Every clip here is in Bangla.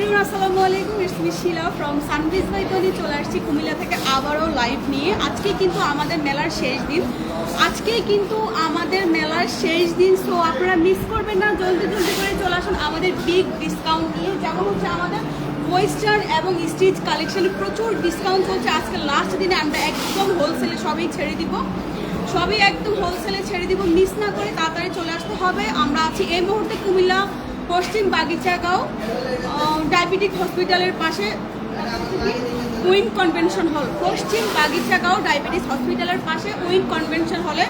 এভরিওয়ান আসসালামু আলাইকুম। ইটস শিলা ফ্রম সানবিজ বাইতনি চলে আসছি কুমিল্লা থেকে আবারও লাইভ নিয়ে। আজকে কিন্তু আমাদের মেলার শেষ দিন। আজকেই কিন্তু আমাদের মেলার শেষ দিন। সো আপনারা মিস করবেন না। জলদি জলদি করে চলে আসুন আমাদের বিগ ডিসকাউন্ট নিয়ে। যেমন হচ্ছে আমাদের ওয়েস্টার্ন এবং স্টিচ কালেকশনে প্রচুর ডিসকাউন্ট চলছে। আজকে লাস্ট দিনে আমরা একদম হোলসেলে সবই ছেড়ে দিব। সবই একদম হোলসেলে ছেড়ে দিব। মিস না করে তাড়াতাড়ি চলে আসতে হবে। আমরা আছি এই মুহূর্তে কুমিল্লা পশ্চিম বাগিচাগাঁও ডায়াবেটিক হসপিটালের পাশে উইন কনভেনশন হল। পশ্চিম বাগিচাগাঁও ডায়াবেটিস হসপিটালের পাশে উইন কনভেনশন হলে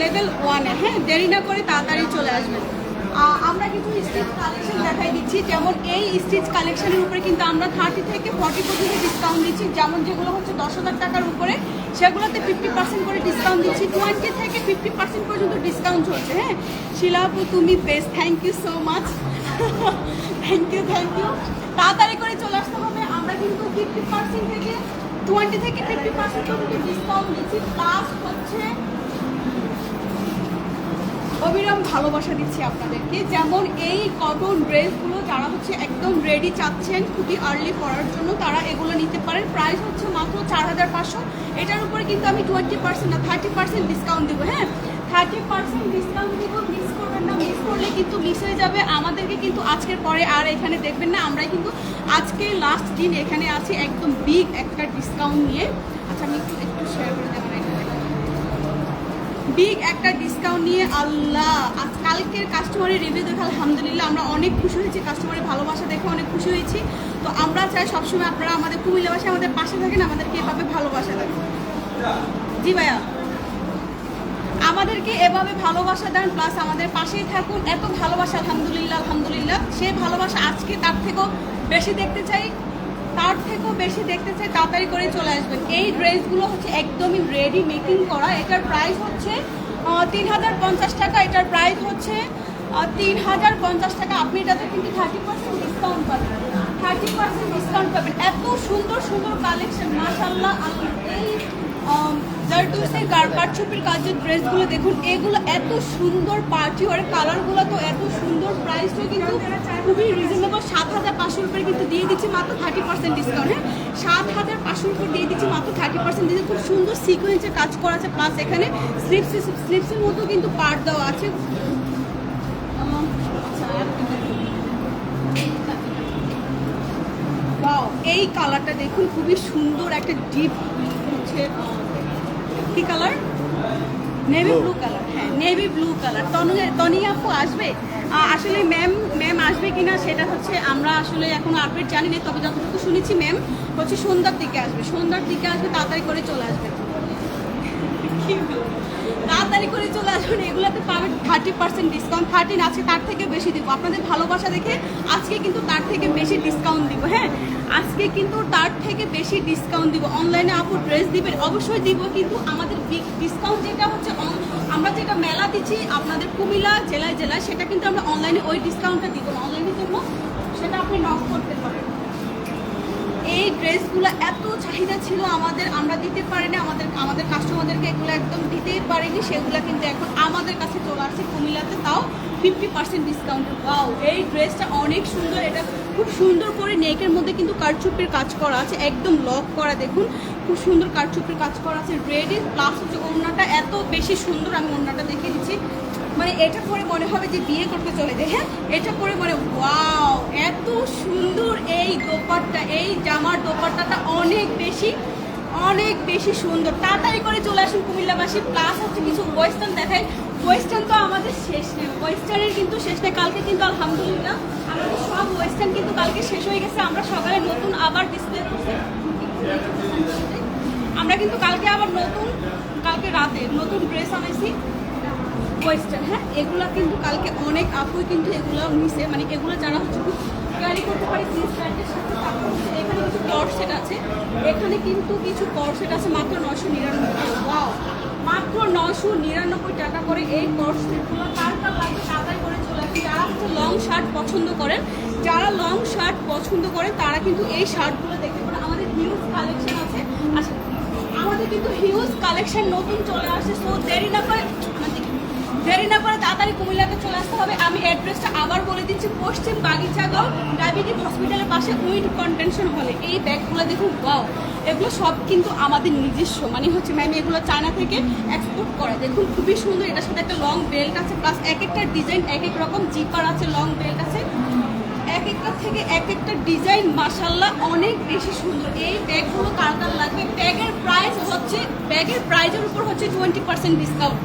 লেভেল ওয়ানে। হ্যাঁ দেরি না করে তাড়াতাড়ি চলে আসবেন। আমরা কিন্তু স্টিচ কালেকশন দেখাই দিচ্ছি। যেমন এই স্টিচ কালেকশনের উপরে কিন্তু আমরা থার্টি থেকে ফর্টি পর্যন্ত ডিসকাউন্ট দিচ্ছি। যেমন যেগুলো হচ্ছে দশ হাজার টাকার উপরে, সেগুলোতে ফিফটি পার্সেন্ট করে ডিসকাউন্ট দিচ্ছি। টোয়েন্টি থেকে ফিফটি পার্সেন্ট পর্যন্ত ডিসকাউন্ট চলছে হ্যাঁ? শিলাপু তুমি best thank you so much thank you thank you তাড়াতাড়ি করে চলে আসতে হবে। আমরা কিন্তু ফিফটি পার্সেন্ট থেকে টোয়েন্টি থেকে ফিফটি পার্সেন্ট পর্যন্ত ডিসকাউন্ট দিচ্ছি। প্লাস হচ্ছে অবিরাম ভালোবাসা দিচ্ছি আপনাদেরকে। যেমন এই কটন ড্রেসগুলো যারা হচ্ছে একদম রেডি চাচ্ছেন খুবই আর্লি পরার জন্য, তারা এগুলো নিতে পারেন। প্রাইস হচ্ছে মাত্র চার হাজার পাঁচশো। এটার উপরে কিন্তু আমি টোয়েন্টি পার্সেন্ট না থার্টি পার্সেন্ট ডিসকাউন্ট দেবো হ্যাঁ? থার্টি পার্সেন্ট ডিসকাউন্ট দেবো মিস করবেন না মিস করলে কিন্তু মিস হয়ে যাবে। আমাদেরকে কিন্তু আজকের পরে আর এখানে দেখবেন না আমরা কিন্তু আজকে লাস্ট দিন এখানে আছি, একদম বিগ একটা ডিসকাউন্ট নিয়ে। আচ্ছা আমি একটু একটু শেয়ার বিগ একটা ডিসকাউন্ট নিয়ে আল্লাহ, আজ কালকের কাস্টমারের রিভিউ দেখে আলহামদুলিল্লাহ আমরা অনেক খুশি হয়েছি কাস্টমারের ভালোবাসা দেখে অনেক খুশি হয়েছি। তো আমরা চাই সবসময় আপনারা আমাদের কুমিল্লাবাসী আমাদের পাশে থাকেন, আমাদেরকে এভাবে ভালোবাসা দেন। জি ভাইয়া। আমাদেরকে এভাবে ভালোবাসা দেন প্লাস আমাদের পাশেই থাকুন। এত ভালোবাসা, আলহামদুলিল্লাহ আলহামদুলিল্লাহ। সে ভালোবাসা আজকে তার থেকেও বেশি দেখতে চাই। তার থেকেও বেশি দেখতে চাই, তাড়াতাড়ি করে চলে আসবেন। এই ড্রেসগুলো হচ্ছে একদমই রেডি মেকিং করা। এটার প্রাইস হচ্ছে তিন হাজার পঞ্চাশ টাকা। এটার প্রাইস হচ্ছে তিন হাজার পঞ্চাশ টাকা। আপনি এটাতে কিন্তু থার্টি পার্সেন্ট ডিসকাউন্ট পাবেন। থার্টি পার্সেন্ট ডিসকাউন্ট পাবেন। এত সুন্দর সুন্দর কালেকশন মাসাল্লাহ এই জারদুসের কারচুপির কাজের ড্রেসগুলো দেখুন এগুলো এত সুন্দর পার্টি ওয়ার কালারগুলো তো এত সুন্দর প্রাইসও কিন্তু খুবই রিজনেবল সাত হাজার পাঁচশোর উপরে কিন্তু দিয়ে দিচ্ছি মাত্র থার্টি পার্সেন্ট ডিসকাউন্ট সাত হাজার পাঁচশোর উপর দিয়ে দিচ্ছি মাত্র থার্টি পার্সেন্ট দিয়ে খুব সুন্দর সিকোয়েন্সে কাজ করা আছে প্লাস এখানে স্লিপস স্লিপসের মতো কিন্তু পার্ট দেওয়া আছে। আহ, আচ্ছা, এই কালারটা দেখুন খুবই সুন্দর একটা ডিপ হচ্ছে কি কালার নেভি ব্লু কালার হ্যাঁ নেভি ব্লু কালার তনি আপু আসবে? আসলে ম্যাম ম্যাম আসবে কিনা সেটা হচ্ছে আমরা আসলে এখন আপডেট জানি না তবে যতটুকু শুনেছি ম্যাম হচ্ছে সন্ধ্যার দিকে আসবে। সন্ধ্যার দিকে আসবে তাড়াতাড়ি করে চলে আসবে। কি? তাড়াতাড়ি করে চলে আসুন, এগুলোতে পাবেন থার্টি পার্সেন্ট ডিসকাউন্ট থার্টিন আছে তার থেকে বেশি দিব। আপনাদের ভালোবাসা দেখে আজকে কিন্তু তার থেকে বেশি ডিসকাউন্ট দিব হ্যাঁ? আজকে কিন্তু তার থেকে বেশি ডিসকাউন্ট দিব। অনলাইনে আপু ড্রেস দিবেন, অবশ্যই দিব, কিন্তু আমাদের ডিসকাউন্ট যেটা হচ্ছে আমরা যেটা মেলা দিচ্ছি আপনাদের কুমিল্লা, জেলায় জেলায়, সেটা কিন্তু আমরা অনলাইনে ওই ডিসকাউন্টটা দিব অনলাইনে জন্য সেটা আপনি নক করতে এই ড্রেসগুলো এত চাহিদা ছিল আমাদের, আমরা দিতে পারিনি, আমাদের আমাদের কাস্টমারদেরকে এগুলো একদম দিতেই পারিনি, সেগুলো কিন্তু এখন আমাদের কাছে চলে আসছে কুমিল্লাতে, তাও ফিফটি পার্সেন্ট ডিসকাউন্ট পাও এই ড্রেসটা অনেক সুন্দর, এটা খুব সুন্দর করে নেকের মধ্যে কিন্তু কারচুপির কাজ করা আছে, একদম লক করা, দেখুন, খুব সুন্দর কারচুপির কাজ করা আছে রেডি প্লাস হচ্ছে ওড়নাটা, এত বেশি সুন্দর আমি ওড়নাটা দেখিয়ে দিচ্ছি। মানে এটা পরে মনে হবে যে বিয়ে করতে চলে যায়। হ্যাঁ এটা পরে মনে ওয়াও, এত সুন্দর এই দোপাট্টা, এই জামার দোপাট্টাটা অনেক বেশি অনেক বেশি সুন্দর। তাড়াতাড়ি করে চলে আসুন কুমিল্লাবাসী প্লাস হচ্ছে কিছু ওয়েস্টার্ন দেখায় ওয়েস্টার্ন তো আমাদের শেষ নেই ওয়েস্টার্নের কিন্তু শেষ নেই, কালকে কিন্তু আলহামদুলিল্লাহ। আমাদের সব ওয়েস্টার্ন কিন্তু কালকে শেষ হয়ে গেছে, আমরা সকালে নতুন আবার ডিসপ্লে আমরা কিন্তু কালকে আবার নতুন, কালকে রাতে নতুন ড্রেস আনাইছি ওয়েস্টার্ন হ্যাঁ এগুলো কিন্তু কালকে অনেক আপুই কিন্তু এগুলো নিছে মানে এগুলো যারা হচ্ছে ক্যারি করতে পারে জিন্স প্যান্টের সাথে এখানে কিছু কট সেট আছে। এখানে কিন্তু কিছু কট সেট আছে, মাত্র নশো নিরানব্বই ওয়াও মাত্র নশো নিরানব্বই টাকা করে এই কট সেটগুলো কার কার লাগবে তাড়াতাড়ি করে চলে আসে। যারা হচ্ছে লং শার্ট পছন্দ করেন, যারা লং শার্ট পছন্দ করেন, তারা কিন্তু এই শার্টগুলো দেখতে পারেন। আমাদের হিউজ কালেকশন আছে। আচ্ছা আমাদের কিন্তু হিউজ কালেকশন নতুন চলে আসে সো দেরি না করে দেরি না করে তাড়াতাড়ি কুমিল্লাতে চলে আসতে হবে। আমি অ্যাড্রেসটা আবার বলে দিচ্ছি। পশ্চিম বাগিচাগাঁও ডায়াবেটিক হসপিটালের পাশে উইন্ড কনভেনশন হলে। এই ব্যাগগুলো দেখুন বাও এগুলো সব কিন্তু আমাদের নিজস্ব। মানে হচ্ছে ম্যাম এগুলো চায়না থেকে এক্সপোর্ট করা। দেখুন, খুবই সুন্দর। এটার সাথে একটা লং বেল্ট আছে প্লাস এক একটা ডিজাইন এক এক রকম জিপার আছে লং বেল্ট আছে। এক একটা থেকে এক একটা ডিজাইন মাসাল্লাহ অনেক বেশি সুন্দর। এই ব্যাগগুলো কার কার লাগবে? ব্যাগের প্রাইস হচ্ছে ব্যাগের প্রাইজের উপর হচ্ছে টোয়েন্টি পার্সেন্ট ডিসকাউন্ট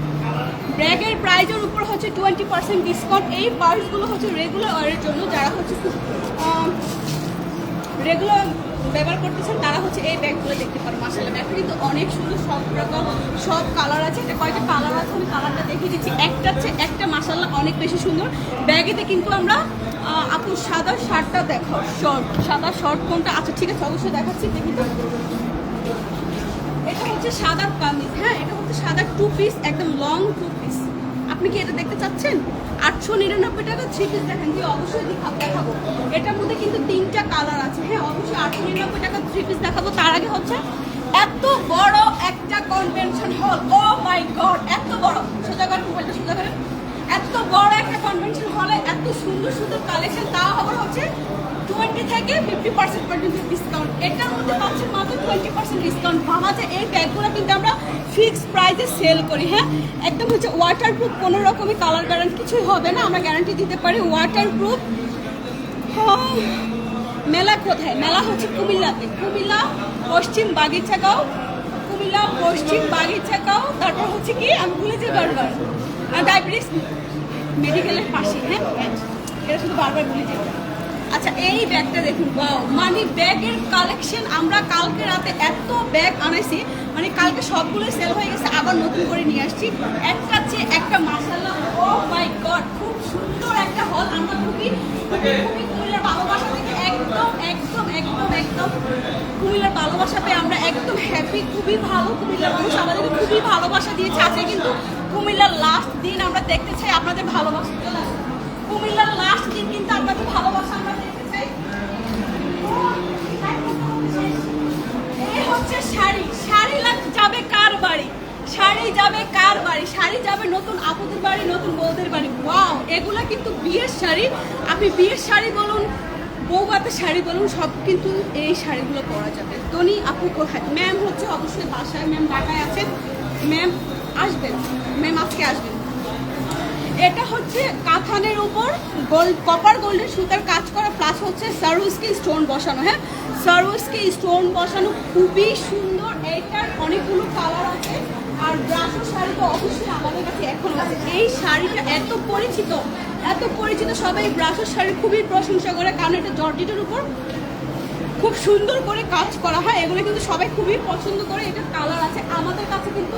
ব্যাগের প্রাইজের উপর হচ্ছে টোয়েন্টি পার্সেন্ট ডিসকাউন্ট এই পার্সগুলো হচ্ছে রেগুলার ওয়ারের জন্য যারা হচ্ছে রেগুলার ব্যবহার করতেছেন তারা হচ্ছে এই ব্যাগগুলো দেখতে পারেন। মাসাল্লাহ ব্যাগটা কিন্তু অনেক সুন্দর সব রকম সব কালার আছে। এটা কয়েকটা কালার আছে আমি কালারটা দেখিয়ে দিচ্ছি। একটা হচ্ছে একটা মাসাল্লাহ অনেক বেশি সুন্দর। ব্যাগেতে কিন্তু আমরা আহ, আপু সাদা শার্টটা দেখো শর্ট সাদা শর্ট কোনটা? আচ্ছা ঠিক আছে অবশ্যই দেখাচ্ছি দেখি তো। এটা হচ্ছে সাদা কামিজ হ্যাঁ এটা সাদা টু পিস একদম লং টু পিস আপনি কি এটা দেখতে চাচ্ছেন? আটশো নিরানব্বই টাকা থ্রি পিস দেখেন যে অবশ্যই দেখা- দেখাবো। এটার মধ্যে কিন্তু তিনটা কালার আছে। হ্যাঁ অবশ্যই আটশো নিরানব্বই টাকা থ্রি পিস দেখাবো। তার আগে হচ্ছে এত বড় একটা convention hall O my god এত বড়। সোজা করেন মোবাইলটা সোজা করেন এত বড় একটা কনভেনশন হলে এত সুন্দর সুন্দর কালেকশন তাও আবার হচ্ছে টোয়েন্টি থেকে ফিফটি পার্সেন্ট পর্যন্ত ডিসকাউন্ট এটার মধ্যে পাচ্ছেন মাত্র টোয়েন্টি পার্সেন্ট ডিসকাউন্ট ভাবা যায় এই ব্যাগগুলো কিন্তু আমরা ফিক্সড প্রাইসে সেল করি হ্যাঁ? একদম হচ্ছে ওয়াটার প্রুফ কোনো রকমই কালার গ্যারান্টি কিছুই হবে না। আমরা গ্যারান্টি দিতে পারি ওয়াটার প্রুফ মেলা কোথায়? মেলা হচ্ছে কুমিল্লাতে। কুমিল্লা, পশ্চিম বাগিচাগাঁও। কুমিল্লা, পশ্চিম বাগিচাগাঁও। তারপর হচ্ছে কি, আমি ভুলে যাই বারবার। ডায়াবেটিস মেডিকেলের পাশে হ্যাঁ? এটা শুধু বারবার ভুলে যাই। আচ্ছা এই ব্যাগটা দেখুন বাও মানে ব্যাগের কালেকশন আমরা কালকে রাতে এত ব্যাগ আনাইছি মানে কালকে সবগুলো সেল হয়ে গেছে, আবার নতুন করে নিয়ে আসছি একটা চেয়ে একটা মাসাল্লাহ ও মাই গড খুব সুন্দর একটা হল আমরা খুবই খুবই কুমিল্লার ভালোবাসা থেকে একদম একদম একদম একদম কুমিল্লার ভালোবাসা পেয়ে আমরা একদম হ্যাপি খুবই ভালো কুমিল্লার মানুষ, আমাদেরকে খুবই ভালোবাসা দিয়েছে আজকে, কিন্তু কুমিল্লার লাস্ট দিন আমরা দেখতে চাই আপনাদের ভালোবাসা। কুমিল্লার লাস্ট দিন কিন্তু আপনাদের ভালোবাসা আমরা দেখতে চাই। হচ্ছে শাড়ি। শাড়ি যাবে কার বাড়ি? শাড়ি যাবে কার বাড়ি? শাড়ি যাবে নতুন আপুদের বাড়ি, নতুন বাড়ি। কিন্তু বিয়ের শাড়ি। আপনি বিয়ের শাড়ি বলুন শাড়ি বলুন, সব কিন্তু এই শাড়িগুলো পরা যাবে। কোথায়? ম্যাম হচ্ছে অবশ্যই বাসায়। ম্যাম আছেন। ম্যাম আসবেন। ম্যাম আজকে আসবেন। এটা হচ্ছে কাথানের উপর গোল্ড কপার গোল্ডের সুতার কাজ করা প্লাস হচ্ছে সার্ভিসকে স্টোন বসানো হ্যাঁ? সার্ভিসকে স্টোন বসানো খুবই সুন্দর। এটার অনেকগুলো কালার আছে। আর ব্রাশো শাড়ি তো অবশ্যই আমাদের কাছে এখন আছে। এই শাড়িটা এত পরিচিত এত পরিচিত সবাই ব্রাশো শাড়ি খুবই প্রশংসা করে, কারণ এটা জর্জেটের উপর খুব সুন্দর করে কাজ করা হয়। এগুলো কিন্তু সবাই খুবই পছন্দ করে। এটার কালার আছে। আমাদের কাছে কিন্তু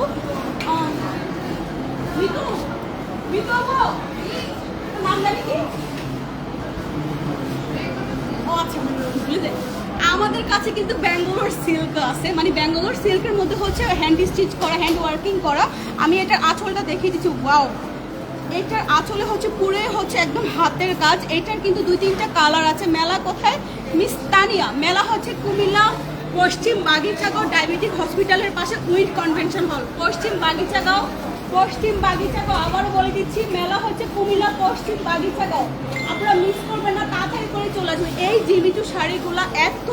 আমাদের কাছে কিন্তু ব্যাঙ্গালোর সিল্ক আছে। মানে ব্যাঙ্গালোর সিল্কের মধ্যে হচ্ছে হ্যান্ড স্টিচ করা হ্যান্ড ওয়ার্কিং করা। আমি এটার আঁচলটা দেখিয়ে দিচ্ছি ওয়াও এটার আঁচলে হচ্ছে পুরে হচ্ছে একদম হাতের কাজ। এটার কিন্তু দুই তিনটা কালার আছে। মেলা কোথায়? মিস তানিয়া। মেলা হচ্ছে কুমিল্লা, পশ্চিম বাগিচাগাঁও ডায়াবেটিক হসপিটালের পাশে উইন্ড কনভেনশন হল পশ্চিম বাগিচাগাঁও পশ্চিম বাগিচাগাঁও আবারও বলে দিচ্ছি, মেলা হচ্ছে কুমিল্লা পশ্চিম বাগিচাগাঁও আপনারা মিস করবেন না, তাড়াতাড়ি করে চলে আসবেন। এই জিমিচু শাড়িগুলো এত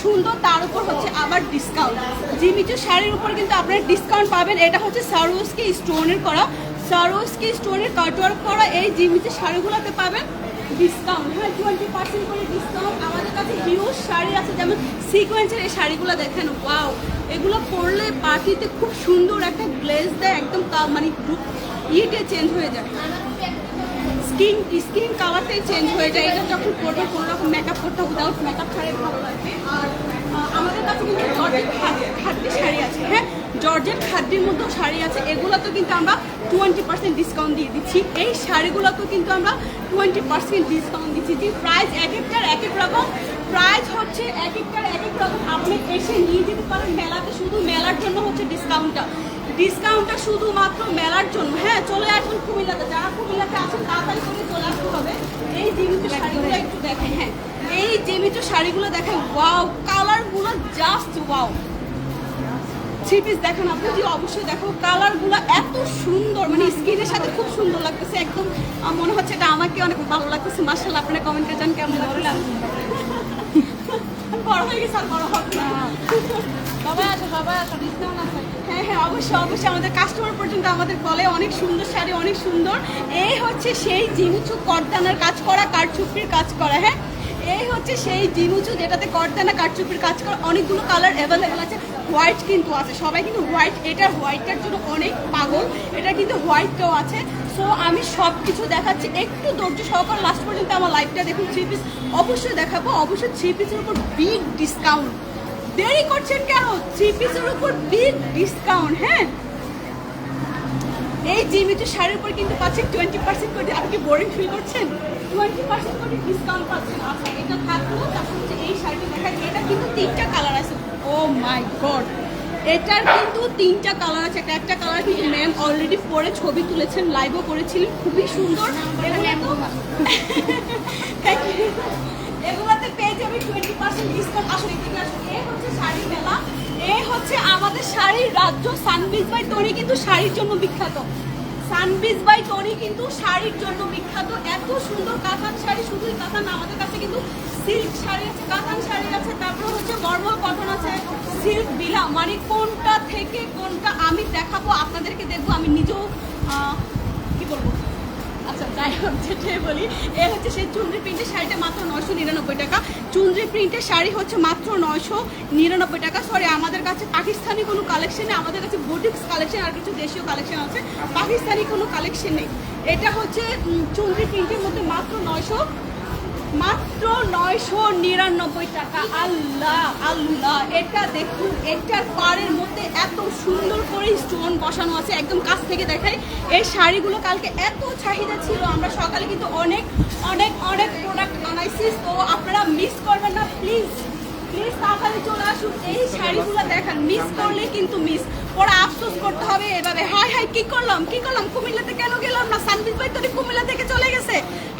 সুন্দর, তার উপর হচ্ছে আবার ডিসকাউন্ট জিমিচু শাড়ির উপর কিন্তু আপনারা ডিসকাউন্ট পাবেন। এটা হচ্ছে সারোসকে স্টোনের করা। সারোসকি স্টোনের কাটওয়ার্ক করা এই জিমিচু শাড়িগুলোতে পাবেন। ডিসকাউন্ট হ্যাঁ টোয়েন্টি পার্সেন্ট করে ডিসকাউন্ট আমাদের কাছে হিউজ শাড়ি আছে, যেমন সিকোয়েন্সের এই শাড়িগুলো দেখেন ওয়াও এগুলো পরলে পার্টিতে খুব সুন্দর একটা গ্লেজ দেয়, একদম মানে ইয়েটে চেঞ্জ হয়ে যায়। স্কিন স্কিন কালারটাই চেঞ্জ হয়ে যায়। এটা যখন করবে কোনো রকম মেকআপ করতে উইদাউট মেকআপ ছাড়াই ভালো লাগবে। আর আমাদের কাছে কিন্তু খাদ্যের শাড়ি আছে। হ্যাঁ জর্জেট খাদ্যের মধ্যেও শাড়ি আছে এগুলোতেও কিন্তু আমরা টোয়েন্টি পার্সেন্ট ডিসকাউন্ট দিয়ে দিচ্ছি। এই শাড়িগুলোতেও কিন্তু আমরা টোয়েন্টি পার্সেন্ট ডিসকাউন্ট দিচ্ছি। যে প্রাইস এক একটার এক এক রকম প্রাইস হচ্ছে এক একটার এক এক রকম। আপনি এসে নিয়ে যেতে পারেন মেলাতে শুধু মেলার জন্য হচ্ছে ডিসকাউন্টটা ডিসকাউন্টটা শুধুমাত্র মেলার জন্য। হ্যাঁ চলে আসুন কুমিল্লাতে। যারা কুমিল্লাতে আছেন তাড়াতাড়ি করে চলে আসতে হবে। এই জিমিত শাড়িগুলো একটু দেখেন হ্যাঁ। এই জিমিত শাড়িগুলো দেখেন ওয়াও কালারগুলো জাস্ট ওয়াও থ্রি পিস দেখেন আপনি যে অবশ্যই দেখো কালারগুলো এত সুন্দর মানে স্কিনের সাথে খুব সুন্দর লাগতেছে একদম মনে হচ্ছে এটা আমাকে অনেক ভালো লাগতেছে। মার্শাল আপনারা কমেন্টে জান কেমন লাগলাম বড় হয়ে গেছে আর বড় হবে না। সবাই আসো সবাই আসো ডিসকাউন্ট আছে। হ্যাঁ হ্যাঁ অবশ্যই অবশ্যই আমাদের কাস্টমার পর্যন্ত আমাদের বলে অনেক সুন্দর শাড়ি অনেক সুন্দর। এই হচ্ছে সেই জিনুচু করদানার কাজ করা কারচুপির কাজ করা হ্যাঁ? এই হচ্ছে সেই জিনুচু যেটাতে করদানা কারচুপির কাজ করা। অনেকগুলো কালার অ্যাভেলেবেল আছে। হোয়াইট কিন্তু আছে। সবাই কিন্তু হোয়াইট এটার হোয়াইটটার জন্য অনেক পাগল। এটা কিন্তু হোয়াইটটাও আছে। সো আমি সব কিছু দেখাচ্ছি। একটু ধৈর্য সহকার লাস্ট পর্যন্ত আমার লাইফটা দেখুন থ্রি পিস অবশ্যই দেখাবো। অবশ্যই থ্রি পিসের উপর বিগ ডিসকাউন্ট দেরি করছেন কেন? থ্রি পিসের উপর বিগ ডিসকাউন্ট হ্যাঁ? এই জিমিচু শাড়ির উপর কিন্তু পাচ্ছেন টোয়েন্টি পার্সেন্ট করে। আপনি বোরিং ফিল করছেন? টোয়েন্টি পার্সেন্ট করে ডিসকাউন্ট পাচ্ছেন। আচ্ছা এটা থাকল, তারপর হচ্ছে এই শাড়িটা দেখাই এটা কিন্তু তিনটা কালার আছে। Oh my god! এটার কিন্তু তিনটা কালার আছে। একটা কালার কিন্তু ম্যাম অলরেডি পরে ছবি তুলেছেন লাইভও করেছিলেন। খুবই সুন্দর. এগুলোতে পেয়ে যাবে টোয়েন্টি পার্সেন্ট ডিসকাউন্ট আসলে এদিকে আসুন। এ হচ্ছে শাড়ি মেলা। এ হচ্ছে আমাদের শাড়ির রাজ্য সানবিজ বাই তনি কিন্তু শাড়ির জন্য বিখ্যাত। সানবিজ বাই টনি কিন্তু শাড়ির জন্য বিখ্যাত। এত সুন্দর কাঁথান শাড়ি, শুধুই কাঁথান আমাদের কাছে কিন্তু সিল্ক শাড়ি আছে কাতান শাড়ি আছে, তারপর হচ্ছে মর্মল কটন আছে, সিল্ক বিলা মানে কোনটা থেকে কোনটা আমি দেখাবো, আপনাদেরকে দেখব, আমি নিজেও আহ, কি বলব আচ্ছা যাই হোক যেটাই বলি, এ হচ্ছে সেই চুনরি প্রিন্টের শাড়িটা মাত্র নয়শো নিরানব্বই টাকা। চুনরি প্রিন্টের শাড়ি হচ্ছে মাত্র নয়শো নিরানব্বই টাকা। সরি আমাদের কাছে পাকিস্তানি কোনো কালেকশন নেই, আমাদের কাছে বুটিক্স কালেকশন আর কিছু দেশীয় কালেকশন আছে। পাকিস্তানি কোনো কালেকশন নেই। এটা হচ্ছে চুনরি প্রিন্টের মধ্যে মাত্র নয়শো মাত্র নয়শো নিরানব্বই টাকা। আল্লাহ আল্লাহ, এটা দেখুন এটার পাড়ের মধ্যে এত সুন্দর করে স্টোন বসানো আছে, একদম কাছ থেকে দেখাই। এই শাড়িগুলো কালকে এত চাহিদা ছিল, আমরা সকালে কিন্তু অনেক অনেক অনেক প্রোডাক্ট আনাইছি, তো আপনারা মিস করবেন না প্লিজ প্লিজ তাড়াতাড়ি চলে আসুন। এই শাড়িগুলো দেখান মিস করলে কিন্তু মিস পরে আফসোস করতে হবে এভাবে হাই হাই, কি করলাম কি করলাম? কুমিল্লাতে কেন গেলাম না? সানবিজ ভাই তরি কুমিল্লা থেকে চলে গেছে।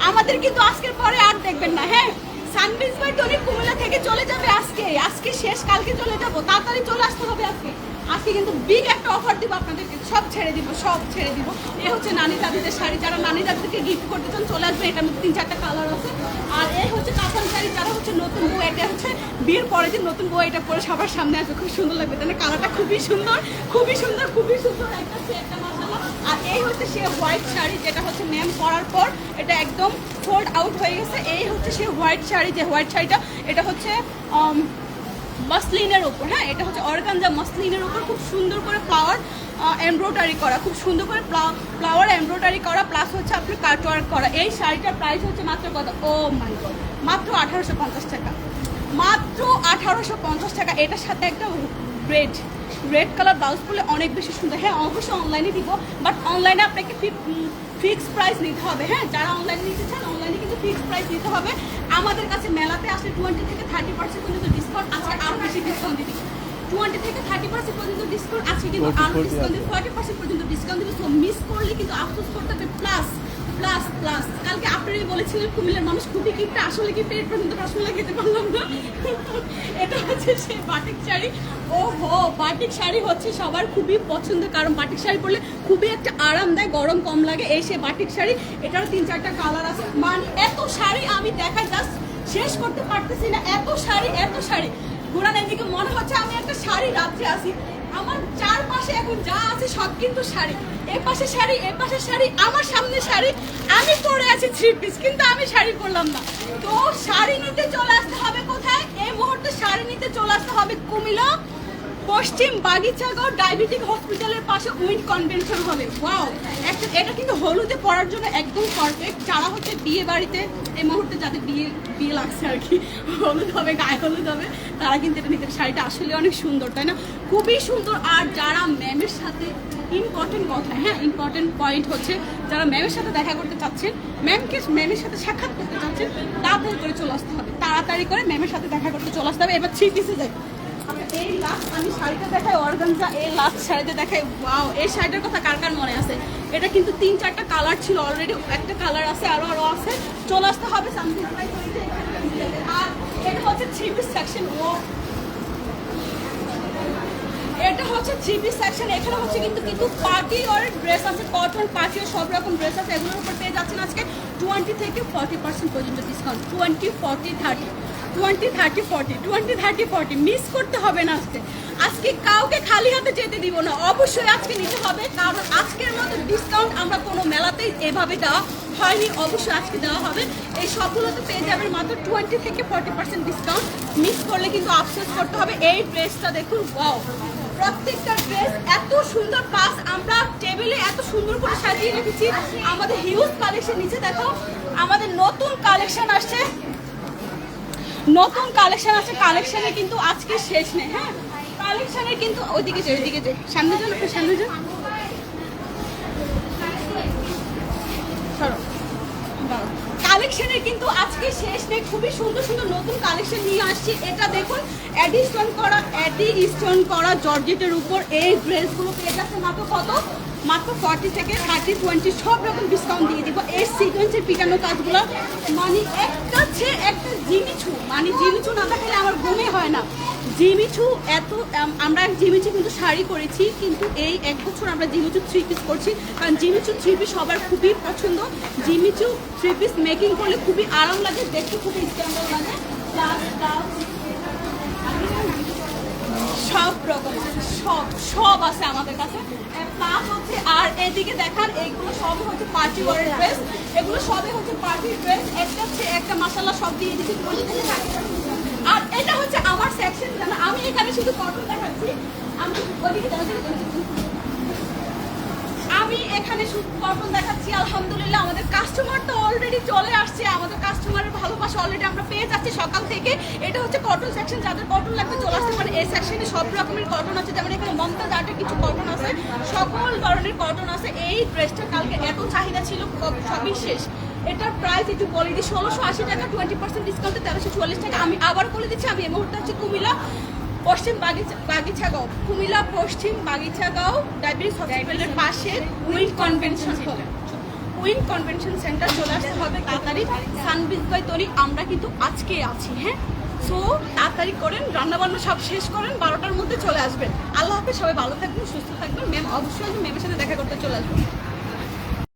আমাদের কিন্তু আজকের পরে আর দেখবেন না হ্যাঁ? সানবিজ ভাই তরি কুমিল্লা থেকে চলে যাবে আজকে। আজকে শেষ, কালকে চলে যাব। তাড়াতাড়ি চলে আসতে হবে আজকে। আজকে কিন্তু বিগ একটা অফার দিব আপনাদেরকে। সব ছেড়ে দিব সব ছেড়ে দিব। এ হচ্ছে নানি দাদিদের শাড়ি। যারা নানি দাদিদেরকে গিফট করতে চান চলে আসবে। এটার মধ্যে তিন চারটা কালার আছে। আর এই হচ্ছে কাতান শাড়ি। যারা হচ্ছে নতুন বউ এটা হচ্ছে বিয়ের পরে যে নতুন বউ এটা পরে সবার সামনে আসবে। খুব সুন্দর লাগবে। তাহলে কালারটা খুবই সুন্দর খুবই সুন্দর খুবই সুন্দর একটা একটা মাসালা আর এই হচ্ছে সে হোয়াইট শাড়ি যেটা হচ্ছে ম্যাম পরার পর এটা একদম ফোল্ড আউট হয়ে গেছে। এই হচ্ছে সে হোয়াইট শাড়ি যে হোয়াইট শাড়িটা এটা হচ্ছে উম, মাসলিনের উপর হ্যাঁ এটা হচ্ছে অর্গানজা মাসলিনের উপর খুব সুন্দর করে ফ্লাওয়ার এমব্রয়ডারি করা, খুব সুন্দর করে ফ্লাওয়ার এমব্রয়ডারি করা প্লাস হচ্ছে আপনার কাটওয়ার্ক করা। এই শাড়িটার প্রাইস হচ্ছে মাত্র কত? ও মাই গড মাত্র আঠারোশো পঞ্চাশ টাকা। মাত্র আঠারোশো পঞ্চাশ টাকা। এটার সাথে একটা রেড রেড কালার ব্লাউজ পরলে অনেক বেশি সুন্দর। হ্যাঁ অবশ্যই অনলাইনে দিব বাট অনলাইনে আপনাকে ফিক্স প্রাইস নিতে হবে হ্যাঁ? যারা অনলাইনে নিতে চান অনলাইনে কিন্তু ফিক্সড প্রাইস নিতে হবে। আমাদের কাছে মেলাতে আসলে টোয়েন্টি থেকে থার্টি পার্সেন্ট পর্যন্ত ডিসকাউন্ট আছে আরও বেশি ডিসকাউন্ট দিবি। টোয়েন্টি থেকে থার্টি পার্সেন্ট পর্যন্ত ডিসকাউন্ট আছে কিন্তু 40, আরও ডিসকাউন্ট দিবে ফর্টি পার্সেন্ট পর্যন্ত ডিসকাউন্ট দিবে। সো মিস করলে কিন্তু আফসোস করতে হবে প্লাস প্লাস প্লাস কালকে আপনারাই বলেছিলেন কুমিল্লার মানুষ খুবই গিফট আসলে কি পেট পর্যন্ত রসগোল্লা খেতে পারলাম না? এটা হচ্ছে সেই বাটিক শাড়ি। ও হো বাটিক শাড়ি হচ্ছে সবার খুবই পছন্দ, কারণ বাটিক শাড়ি পরলে খুবই একটা আরাম দেয় গরম কম লাগে। এই সে বাটিক শাড়ি, এটারও তিন চারটা কালার আছে। মানে এত শাড়ি আমি দেখাই জাস্ট শেষ করতে পারতেছি না। এত শাড়ি এত শাড়ি। ঘোরান এদিকে মনে হচ্ছে আমি একটা শাড়ি রাত্রে আসি। আমার চারপাশে এখন যা আছে সব কিন্তু শাড়ি। এ পাশে শাড়ি, এ পাশে শাড়ি, আমার সামনে শাড়ি। আমি পরে আছি থ্রি পিস কিন্তু আমি শাড়ি পরলাম না। তো শাড়ি নিতে চলে আসতে হবে কোথায়? এই মুহূর্তে শাড়ি নিতে চলে আসতে হবে কুমিল্লা। পশ্চিম বাগিচাগাঁও ডায়াবেটিক হসপিটালের পাশে উইন্ড কনভেনশন হলে ওয়াও! এটা কিন্তু হলুদে পরার জন্য একদম পারফেক্ট। যারা হচ্ছে বিয়ে বাড়িতে এই মুহূর্তে যাদের বিয়ে বিয়ে লাগছে আর কি হলুদ হবে গায়ে হলুদ হবে তারা কিন্তু এটা নিতে শাড়িটা আসলে অনেক সুন্দর তাই না? খুবই সুন্দর। আর যারা ম্যামের সাথে ইম্পর্টেন্ট কথা হ্যাঁ ইম্পর্টেন্ট পয়েন্ট হচ্ছে যারা ম্যামের সাথে দেখা করতে চাচ্ছেন ম্যামকে ম্যামের সাথে সাক্ষাৎ করতে চাচ্ছেন তাড়াতাড়ি করে চলে আসতে হবে। তাড়াতাড়ি করে ম্যামের সাথে দেখা করতে চলে আসতে হবে। এবার যাই আচ্ছা, এই লাস্ট আমি শাড়িটা দেখাই অর্গানজা, এই লাস্ট শাড়িতে দেখাই ওয়াও শাড়িটার কথা কার কার মনে আছে? এটা কিন্তু তিন চারটা কালার ছিল অলরেডি একটা কালার আছে, আরও আরও আছে। চলে আসতে হবে সামথিং আর এটা হচ্ছে থ্রি সেকশন ও। এটা হচ্ছে থ্রি সেকশন এখানে হচ্ছে কিন্তু কিন্তু পার্টি ওর ড্রেস আছে কটন পার্টি সব রকম ড্রেস আছে, এগুলোর উপর পেয়ে যাচ্ছেন আজকে টোয়েন্টি থেকে ফর্টি পার্সেন্ট পর্যন্ত discount twenty forty thirty twenty thirty forty twenty thirty forty miss করতে হবে না আজকে। আজকে কাউকে খালি হাতে যেতে দিব না। অবশ্যই আজকে নিতে হবে, কারণ আজকের মতো ডিসকাউন্ট আমরা কোনো মেলাতেই এভাবে দেওয়া হয়নি। অবশ্যই আজকে দেওয়া হবে। এই সবগুলোতে পেয়ে যাবেন মাত্র টোয়েন্টি থেকে ফর্টি পার্সেন্ট ডিসকাউন্ট মিস করলে কিন্তু আফসোস করতে হবে। এই ড্রেসটা দেখুন ওয়াও প্রত্যেকটা ড্রেস এত সুন্দর পাস আমরা টেবিলে এত সুন্দর করে সাজিয়ে রেখেছি। আমাদের হিউজ কালেকশন নিচে দেখো আমাদের নতুন কালেকশন আসছে। নতুন কালেকশন আছে কালেকশনে কিন্তু আজকে শেষ নেই হ্যাঁ? কালেকশনে কিন্তু ওইদিকে যে ওইদিকে যে সামনে যান একটু সামনে যান কালেকশনের কিন্তু আজকে শেষ নেই, খুবই সুন্দর সুন্দর নতুন কালেকশন নিয়ে আসছি। এটা দেখুন অ্যাডি স্টোন করা অ্যাডি স্টোন করা জর্জেটের উপর এই ড্রেসগুলো পেয়ে যাচ্ছে। মাত্র কত? মাত্র ফর্টি থেকে থার্টি টোয়েন্টি সব রকম ডিসকাউন্ট দিয়ে দিব। এই সিকোয়েন্সের পিটানো কাজগুলো মানে একটা ছে একটা জিমিছু মানে জিমিছু না থাকলে আমার ঘুমে হয় না। জিমিছু এত আমরা জিমিছু কিন্তু শাড়ি করেছি কিন্তু এই এক বছর আমরা জিমিছু থ্রি পিস করছি কারণ জিমিছু থ্রি পিস সবার খুবই পছন্দ। জিমিছু থ্রি পিস মেকিং করলে খুবই আরাম লাগে, দেখতে খুবই স্ট্যান্ডার্ড লাগে। সব রকম। সব আছে আমাদের কাছে। প্লাস হচ্ছে আর এদিকে দেখান এইগুলো সবই হচ্ছে পার্টি ওয়ারের ড্রেস এগুলো সবই হচ্ছে পার্টি ড্রেস একটা হচ্ছে, একটা মশালা সব দিয়ে দিচ্ছি বলে দিতে আর এটা হচ্ছে আমার সেকশন আমি এখানে শুধু কটন দেখাচ্ছি। আমি ওদিকে আমি এখানে কটন দেখাচ্ছি, আলহামদুলিল্লাহ আমাদের কাস্টমার তো অলরেডি চলে আসছে, আমাদের কাস্টমারের ভালোবাসা অলরেডি আমরা পেয়ে যাচ্ছি সকাল থেকে। এটা হচ্ছে কটন সেকশন যাদের কটন লাগবে চলে আসতে পারে। এই সেকশনে সব রকমের কটন আছে, যেমন এখানে মমতা আর্টের কিছু কটন আছে, সকল ধরনের কটন আছে। এই ড্রেসটা কালকে এত চাহিদা ছিল সবই শেষ। এটার প্রাইস একটু বলে দিই, ষোলোশো আশি টাকা টোয়েন্টি পার্সেন্ট ডিসকাউন্টে তেরোশো চুয়াল্লিশ টাকা। আমি আবার বলে দিচ্ছি, আমি এই মুহূর্তে হচ্ছে কুমিল্লা পশ্চিম বাগিচা বাগিচাগাঁও কুমিল্লা পশ্চিম বাগিচাগাঁও ডায়াবেটিস হসপিটালের পাশে wind convention hall wind convention centre চলে আসতে হবে তাড়াতাড়ি। সানবিজ বাই তরি আমরা কিন্তু আজকে আছি হ্যাঁ? সো তাড়াতাড়ি করেন রান্নাবান্না সব শেষ করেন বারোটার মধ্যে চলে আসবেন। আল্লাহ হাফেজ সবাই ভালো থাকবেন সুস্থ থাকবেন। ম্যাম অবশ্যই ম্যামের সাথে দেখা করতে চলে আসবেন।